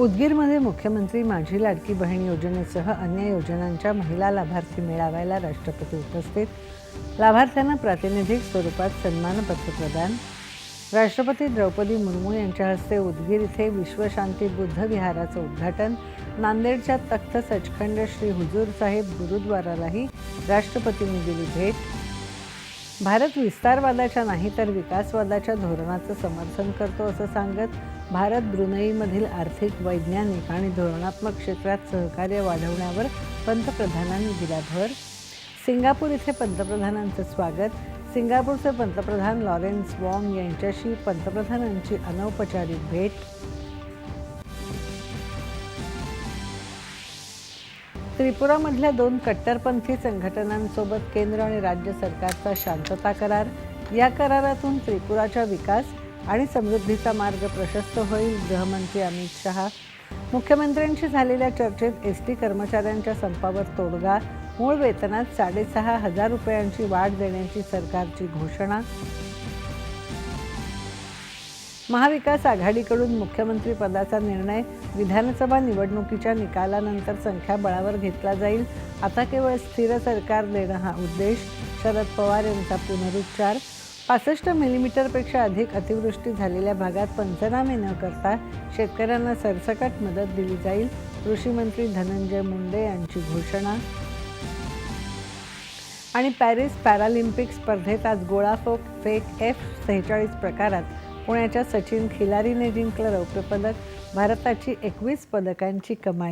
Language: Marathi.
उदगीरमध्ये मुख्यमंत्री माझी लाडकी बहीण योजनेसह अन्य योजनांच्या महिला लाभार्थी मेळाव्याला राष्ट्रपती उपस्थित. लाभार्थ्यांना प्रातिनिधिक स्वरूपात सन्मानपत्र प्रदान. राष्ट्रपती द्रौपदी मुर्मू यांच्या हस्ते उदगीर इथे विश्वशांती बुद्ध विहाराचं उद्घाटन. नांदेडच्या तख्त सचखंड श्री हुजूर साहेब गुरुद्वारालाही राष्ट्रपतींनी दिली भेट. भारत विस्तारवादाच्या नाही तर विकासवादाच्या धोरणाचं समर्थन करतो असं सांगत भारत ब्रुनईमधील आर्थिक वैज्ञानिक आणि धोरणात्मक क्षेत्रात सहकार्य वाढवण्यावर पंतप्रधानांनी दिला भर. सिंगापूर इथे पंतप्रधानांचं स्वागत. सिंगापूरचे पंतप्रधान लॉरेन्स वॉंग यांच्याशी पंतप्रधानांची अनौपचारिक भेट. त्रिपुरामधल्या दोन कट्टरपंथी संघटनांसोबत केंद्र आणि राज्य सरकारचा शांतता करार. या करारातून त्रिपुराच्या विकास आणि समृद्धीचा मार्ग प्रशस्त होईल गृहमंत्री अमित शहा. मुख्यमंत्र्यांशी झालेल्या चर्चेत एस टी कर्मचाऱ्यांच्या संपावर तोडगा मूळ वेतनात साडेसहा हजार रुपयांची वाढ देण्याची सरकारची घोषणा. महाविकास आघाडीकडून मुख्यमंत्री पदाचा निर्णय विधानसभा निवडणुकीच्या निकालानंतर संख्याबळावर घेतला जाईल. आता केवळ स्थिर सरकार देणं हा उद्देश. शरद पवार यांचा पुनरुच्चार. पासष्ट मिलीमीटरपेक्षा अधिक अतिवृष्टी झालेल्या भागात पंचनामे न करता शेतकऱ्यांना सरसकट मदत दिली जाईल कृषीमंत्री धनंजय मुंडे यांची घोषणा. आणि पॅरिस पॅरालिम्पिक स्पर्धेत आज गोळाफोक फेक एफ सेहेचाळीस प्रकारात पुण्याच्या सचिन खिलारीने जिंकलं रौप्य पदक भारताची एकवीस पदकांची कमाई.